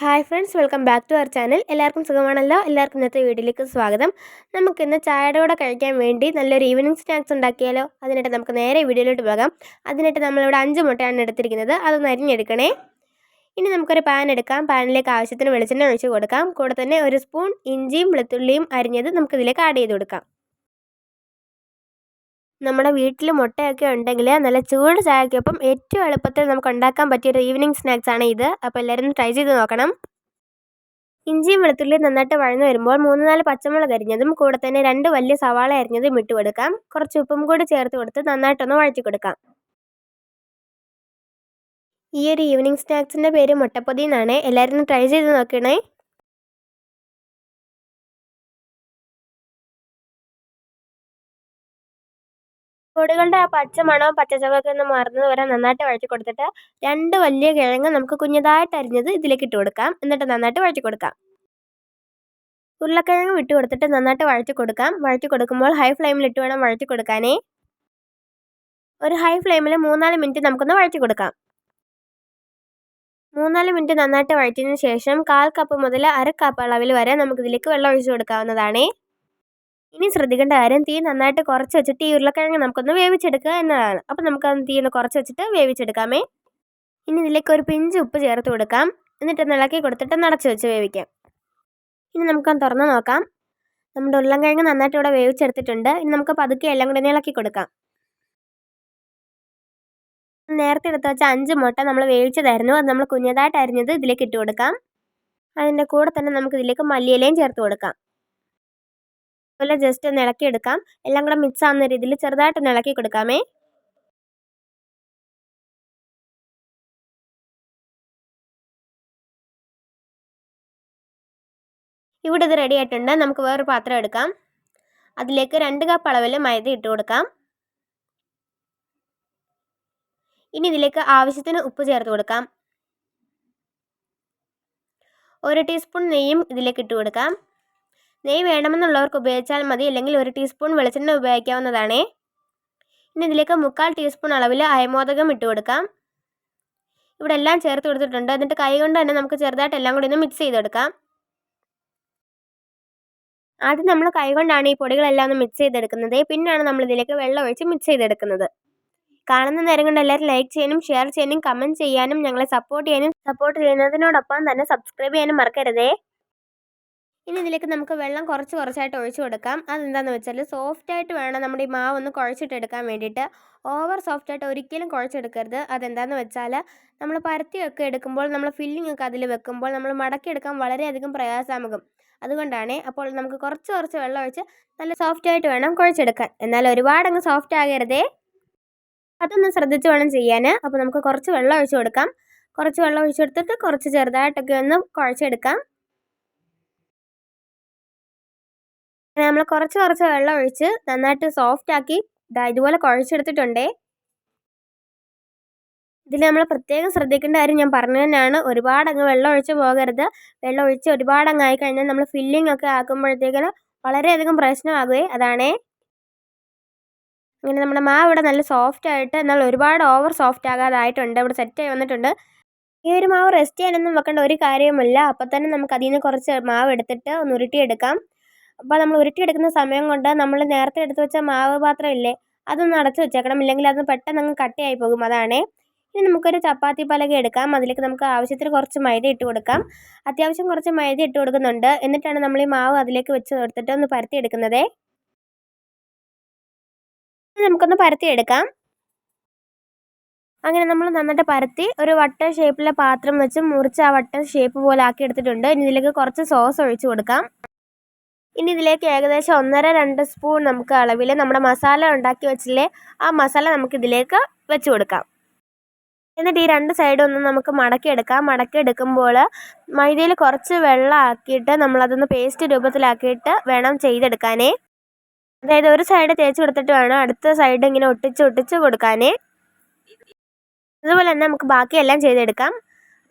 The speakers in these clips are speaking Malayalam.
Hi friends welcome back to our channel എല്ലാവർക്കും സുഖമാണല്ലോ? എല്ലാവർക്കും ഇന്നത്തെ വീഡിയോയിലേക്ക് സ്വാഗതം. നമുക്കിന്ന് ചായയുടെ കൂടെ കഴിക്കാൻ വേണ്ടി നല്ലൊരു ഈവനിങ് സ്നാക്സ് ഉണ്ടാക്കിയാലോ? അതിനായിട്ട് നമുക്ക് നേരെ വീഡിയോയിലോട്ട് പോകാം. അതിനായിട്ട് നമ്മളിവിടെ അഞ്ച് മുട്ടയാണ് എടുത്തിരിക്കുന്നത്. അതൊന്ന് അരിഞ്ഞെടുക്കണേ. ഇനി നമുക്കൊരു പാൻ എടുക്കാം. പാനിലേക്ക് ആവശ്യത്തിന് വെളിച്ചെണ്ണ ഒഴിച്ച് കൊടുക്കാം. കൂടെ തന്നെ ഒരു സ്പൂൺ ഇഞ്ചിയും വെളുത്തുള്ളിയും അരിഞ്ഞത് നമുക്കിതിലേക്ക് ആഡ് ചെയ്ത് കൊടുക്കാം. നമ്മുടെ വീട്ടിൽ മുട്ടയൊക്കെ ഉണ്ടെങ്കിൽ നല്ല ചൂട് ചായക്കൊപ്പം ഏറ്റവും എളുപ്പത്തിൽ നമുക്ക് ഉണ്ടാക്കാൻ പറ്റിയ ഒരു ഈവനിങ് സ്നാക്സ് ആണ് ഇത്. അപ്പോൾ എല്ലാവരും ട്രൈ ചെയ്ത് നോക്കണം. ഇഞ്ചിയും വെളുത്തുള്ളിയും നന്നായിട്ട് വഴന്നു വരുമ്പോൾ മൂന്ന് നാല് പച്ചമുളക് അരിഞ്ഞതും കൂടെ തന്നെ രണ്ട് വലിയ സവാള അരിഞ്ഞതും ഇട്ട് കൊടുക്കാം. കുറച്ച് ഉപ്പും കൂടി ചേർത്ത് കൊടുത്ത് നന്നായിട്ടൊന്ന് വഴറ്റി കൊടുക്കാം. ഈ ഒരു ഈവനിങ് സ്നാക്സിന്റെ പേര് മുട്ടപ്പൊതി എന്നാണ് എല്ലാവരും ട്രൈ ചെയ്ത് നോക്കണേ. പൊടികളുടെ ആ പച്ച മണവും പച്ചച്ചവൊക്കെ ഒന്ന് മറന്നത് വരെ നന്നായിട്ട് വഴറ്റി കൊടുത്തിട്ട് രണ്ട് വലിയ കിഴങ്ങ് നമുക്ക് കുഞ്ഞതായിട്ട് അരിഞ്ഞത് ഇതിലേക്ക് ഇട്ട് കൊടുക്കാം. എന്നിട്ട് നന്നായിട്ട് വഴറ്റി കൊടുക്കാം. ഉരുളക്കിഴങ്ങ് വിട്ട് കൊടുത്തിട്ട് നന്നായിട്ട് വഴറ്റി കൊടുക്കാം. വഴറ്റി കൊടുക്കുമ്പോൾ ഹൈ ഫ്ലെയിമിൽ ഇട്ട് വേണം വഴറ്റി കൊടുക്കാനേ. ഒരു ഹൈ ഫ്ലെയിമിൽ മൂന്നാൽ മിനിറ്റ് നമുക്കൊന്ന് വഴറ്റി കൊടുക്കാം. മൂന്നാൽ മിനിറ്റ് നന്നായിട്ട് വഴറ്റിയതിന് ശേഷം കാൽ കപ്പ് മുതൽ അര കപ്പ് അളവിൽ വരെ നമുക്കിതിലേക്ക് വെള്ളം ഒഴിച്ചു കൊടുക്കാവുന്നതാണേ. ഇനി ശ്രദ്ധിക്കേണ്ട കാര്യം തീ നന്നായിട്ട് കുറച്ച് വെച്ചിട്ട് ഈ ഉരുളക്കിഴങ്ങ് നമുക്കൊന്ന് വേവിച്ചെടുക്കുക എന്നതാണ്. അപ്പോൾ നമുക്കത് തീ ഒന്ന് കുറച്ച് വെച്ചിട്ട് വേവിച്ചെടുക്കാമേ. ഇനി ഇതിലേക്ക് ഒരു പിഞ്ച് ഉപ്പ് ചേർത്ത് കൊടുക്കാം. എന്നിട്ട് ഇളക്കി കൊടുത്തിട്ട് നടച്ച് വെച്ച് വേവിക്കാം. ഇനി നമുക്കൊന്ന് തുറന്ന് നോക്കാം. നമ്മുടെ ഉരുളക്കിഴങ്ങ് നന്നായിട്ട് ഇവിടെ വേവിച്ചെടുത്തിട്ടുണ്ട്. ഇനി നമുക്ക് പതുക്കെ എല്ലാം കൂടി ഇളക്കി കൊടുക്കാം. നേരത്തെ എടുത്ത് വെച്ച അഞ്ച് മുട്ട നമ്മൾ വേവിച്ചതായിരുന്നു. അത് നമ്മൾ കുഞ്ഞതായിട്ട് അരിഞ്ഞത് ഇതിലേക്ക് ഇട്ട് കൊടുക്കാം. അതിന്റെ കൂടെ തന്നെ നമുക്ക് ഇതിലേക്ക് മല്ലിയിലയും ചേർത്ത് കൊടുക്കാം. അതുപോലെ ജസ്റ്റ് ഒന്ന് ഇളക്കി എടുക്കാം. എല്ലാം കൂടെ മിക്സ് ആവുന്ന രീതിയിൽ ചെറുതായിട്ടൊന്ന് ഇളക്കി കൊടുക്കാമേ. ഇവിടെ ഇത് റെഡി ആയിട്ടുണ്ട്. നമുക്ക് വേറൊരു പാത്രം എടുക്കാം. അതിലേക്ക് രണ്ട് കപ്പ് അളവിൽ മൈദ ഇട്ട് കൊടുക്കാം. ഇനി ഇതിലേക്ക് ആവശ്യത്തിന് ഉപ്പ് ചേർത്ത് കൊടുക്കാം. ഒരു ടീസ്പൂൺ നെയ്യും ഇതിലേക്ക് ഇട്ട് കൊടുക്കാം. നെയ്യ് വേണമെന്നുള്ളവർക്ക് ഉപയോഗിച്ചാൽ മതി. അല്ലെങ്കിൽ ഒരു ടീസ്പൂൺ വെളിച്ചെണ്ണ ഉപയോഗിക്കാവുന്നതാണേ. ഇനി ഇതിലേക്ക് മുക്കാൽ ടീസ്പൂൺ അളവിൽ അയമോദകം ഇട്ട് കൊടുക്കാം. ഇവിടെ എല്ലാം ചേർത്ത് കൊടുത്തിട്ടുണ്ട്. എന്നിട്ട് കൈ കൊണ്ട് തന്നെ നമുക്ക് ചെറുതായിട്ട് എല്ലാം കൂടി ഒന്ന് മിക്സ് ചെയ്ത് ചെയ്തെടുക്കാം ആദ്യം നമ്മൾ കൈ കൊണ്ടാണ് ഈ പൊടികളെല്ലാം ഒന്ന് മിക്സ് ചെയ്തെടുക്കുന്നത്. പിന്നെയാണ് നമ്മൾ ഇതിലേക്ക് വെള്ളം ഒഴിച്ച് മിക്സ് ചെയ്തെടുക്കുന്നത്. കാണുന്ന നേരം കൊണ്ട് എല്ലാവരും ലൈക്ക് ചെയ്യാനും ഷെയർ ചെയ്യാനും കമന്റ് ചെയ്യാനും ഞങ്ങളെ സപ്പോർട്ട് ചെയ്യാനും സപ്പോർട്ട് ചെയ്യുന്നതിനോടൊപ്പം തന്നെ സബ്സ്ക്രൈബ് ചെയ്യാനും മറക്കരുതേ. ഇനി ഇതിലേക്ക് നമുക്ക് വെള്ളം കുറച്ച് കുറച്ചായിട്ട് ഒഴിച്ചു കൊടുക്കാം. അതെന്താണെന്ന് വെച്ചാൽ സോഫ്റ്റായിട്ട് വേണം നമ്മുടെ ഈ മാവ് ഒന്ന് കുഴച്ചിട്ടെടുക്കാൻ വേണ്ടിയിട്ട്. ഓവർ സോഫ്റ്റായിട്ട് ഒരിക്കലും കുഴച്ചെടുക്കരുത്. അതെന്താണെന്ന് വെച്ചാൽ നമ്മൾ പരത്തിയൊക്കെ എടുക്കുമ്പോൾ നമ്മൾ ഫില്ലിംഗ് ഒക്കെ അതിൽ വെക്കുമ്പോൾ നമ്മൾ മടക്കിയെടുക്കാൻ വളരെയധികം പ്രയാസമാകും. അതുകൊണ്ടാണ് അപ്പോൾ നമുക്ക് കുറച്ച് കുറച്ച് വെള്ളം ഒഴിച്ച് നല്ല സോഫ്റ്റായിട്ട് വേണം കുഴച്ചെടുക്കാൻ. എന്നാൽ ഒരുപാടങ്ങ് സോഫ്റ്റ് ആകരുതേ. അതൊന്ന് ശ്രദ്ധിച്ച് വേണം ചെയ്യാൻ അപ്പോൾ നമുക്ക് കുറച്ച് വെള്ളം ഒഴിച്ചു കൊടുക്കാം. കുറച്ച് വെള്ളം ഒഴിച്ചെടുത്തിട്ട് കുറച്ച് ചെറുതായിട്ടൊക്കെ ഒന്ന് കുഴച്ചെടുക്കാം. നമ്മൾ കുറച്ച് കുറച്ച് വെള്ളം ഒഴിച്ച് നന്നായിട്ട് സോഫ്റ്റ് ആക്കി ഇതുപോലെ കുഴച്ചെടുത്തിട്ടുണ്ടേ. ഇതിൽ നമ്മൾ പ്രത്യേകം ശ്രദ്ധിക്കേണ്ട കാര്യം ഞാൻ പറഞ്ഞു തന്നെയാണ്. ഒരുപാട് അങ്ങ് വെള്ളം ഒഴിച്ച് പോകരുത്. വെള്ളം ഒഴിച്ച് ഒരുപാട് അങ്ങ് ആയിക്കഴിഞ്ഞാൽ നമ്മൾ ഫില്ലിംഗ് ഒക്കെ ആക്കുമ്പോഴത്തേക്കിന് വളരെയധികം പ്രശ്നമാകുകയെ അതാണേ. അങ്ങനെ നമ്മുടെ മാവ് ഇവിടെ നല്ല സോഫ്റ്റ് ആയിട്ട് എന്നാൽ ഒരുപാട് ഓവർ സോഫ്റ്റ് ആകാതായിട്ടുണ്ട്. ഇവിടെ സെറ്റ് ആയി വന്നിട്ടുണ്ട്. ഈ ഒരു മാവ് റെസ്റ്റ് ചെയ്യാനൊന്നും വെക്കേണ്ട ഒരു കാര്യവുമില്ല. അപ്പം തന്നെ നമുക്ക് അതിൽ നിന്ന് കുറച്ച് മാവ് എടുത്തിട്ട് ഒന്ന് ഉരുട്ടിയെടുക്കാം. അപ്പോൾ നമ്മൾ ഉരുട്ടിയെടുക്കുന്ന സമയം കൊണ്ട് നമ്മൾ നേരത്തെ എടുത്ത് വെച്ച മാവ് പാത്രം ഇല്ലേ അതൊന്ന് അടച്ചു വെച്ചേക്കണം. ഇല്ലെങ്കിൽ അത് പെട്ടെന്ന് അങ്ങ് കട്ടിയായി പോകും. അതാണ്. ഇനി നമുക്കൊരു ചപ്പാത്തി പലക എടുക്കാം. അതിലേക്ക് നമുക്ക് ആവശ്യത്തിന് കുറച്ച് മൈദ ഇട്ട് കൊടുക്കാം. അത്യാവശ്യം കുറച്ച് മൈദ ഇട്ട് കൊടുക്കുന്നുണ്ട്. എന്നിട്ടാണ് നമ്മൾ ഈ മാവ് അതിലേക്ക് വെച്ച് കൊടുത്തിട്ട് ഒന്ന് പരത്തി എടുക്കുന്നത് നമുക്കൊന്ന് പരത്തി എടുക്കാം അങ്ങനെ നമ്മൾ നന്നായിട്ട് പരത്തി ഒരു വട്ട ഷേപ്പിലെ പാത്രം വെച്ച് മുറിച്ച് ആ വട്ട ഷേപ്പ് പോലെ ആക്കി എടുത്തിട്ടുണ്ട്. ഇനി ഇതിലേക്ക് കുറച്ച് സോസ് ഒഴിച്ചു കൊടുക്കാം. ഇനി ഇതിലേക്ക് ഏകദേശം ഒന്നര രണ്ട് സ്പൂൺ നമുക്ക് അളവിൽ നമ്മുടെ മസാല ഉണ്ടാക്കി വെച്ചില്ലേ ആ മസാല നമുക്ക് ഇതിലേക്ക് വെച്ച് കൊടുക്കാം. എന്നിട്ട് ഈ രണ്ട് സൈഡും ഒന്ന് നമുക്ക് മടക്കിയെടുക്കാം മടക്കിയെടുക്കുമ്പോൾ മൈദയിൽ കുറച്ച് വെള്ളം ആക്കിയിട്ട് നമ്മളതൊന്ന് പേസ്റ്റ് രൂപത്തിലാക്കിയിട്ട് വേണം ചെയ്തെടുക്കാനേ. അതായത് ഒരു സൈഡ് തേച്ച് കൊടുത്തിട്ട് വേണം അടുത്ത സൈഡ് ഇങ്ങനെ ഒട്ടിച്ച് ഒട്ടിച്ച് കൊടുക്കാനേ. അതുപോലെ തന്നെ നമുക്ക് ബാക്കിയെല്ലാം ചെയ്തെടുക്കാം.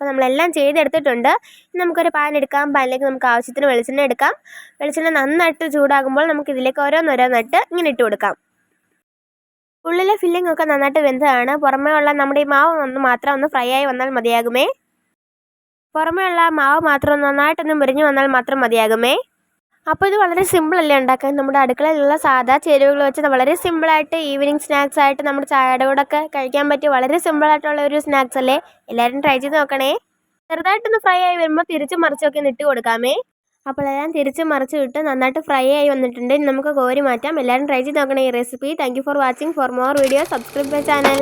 അപ്പോൾ നമ്മളെല്ലാം ചെയ്തെടുത്തിട്ടുണ്ട്. നമുക്കൊരു പാൻ എടുക്കാം. പാനിലേക്ക് നമുക്ക് ആവശ്യത്തിന് വെളിച്ചെണ്ണ എടുക്കാം. വെളിച്ചെണ്ണ നന്നായിട്ട് ചൂടാകുമ്പോൾ നമുക്ക് ഇതിലേക്ക് ഓരോന്നോരോന്നിട്ട് ഇങ്ങനെ ഇട്ട് കൊടുക്കാം. ഉള്ളിലെ ഫില്ലിംഗ് ഒക്കെ നന്നായിട്ട് വെന്തതാണ്. പുറമേ ഉള്ള നമ്മുടെ ഈ മാവ് ഒന്ന് മാത്രം ഒന്ന് ഫ്രൈ ആയി വന്നാൽ മതിയാകുമേ. പുറമേ ഉള്ള മാവ് മാത്രം നന്നായിട്ടൊന്ന് മുരിഞ്ഞ് വന്നാൽ മാത്രം മതിയാകുമേ. അപ്പോൾ ഇത് വളരെ സിമ്പിളല്ലേ ഉണ്ടാക്കാൻ? നമ്മുടെ അടുക്കളയിലുള്ള സാധാ ചേരുവകൾ വെച്ച് വളരെ സിമ്പിളായിട്ട് ഈവനിങ് സ്നാക്സ് ആയിട്ട് നമ്മുടെ ചായയുടെ കൂടെ ഒക്കെ കഴിക്കാൻ പറ്റിയ വളരെ സിമ്പിളായിട്ടുള്ള ഒരു സ്നാക്സ് അല്ലേ? എല്ലാവരും ട്രൈ ചെയ്ത് നോക്കണേ. ചെറുതായിട്ടൊന്ന് ഫ്രൈ ആയി വരുമ്പോൾ തിരിച്ച് മറിച്ചൊക്കെ നോക്കി ഇട്ട് കൊടുക്കാമേ. അപ്പോൾ എല്ലാം തിരിച്ച് മറിച്ച് വിട്ട് നന്നായിട്ട് ഫ്രൈ ആയി വന്നിട്ടുണ്ട്. നമുക്ക് കോരി മാറ്റാം. എല്ലാവരും ട്രൈ ചെയ്ത് നോക്കണേ ഈ recipe thank for watching for more video subscribe channel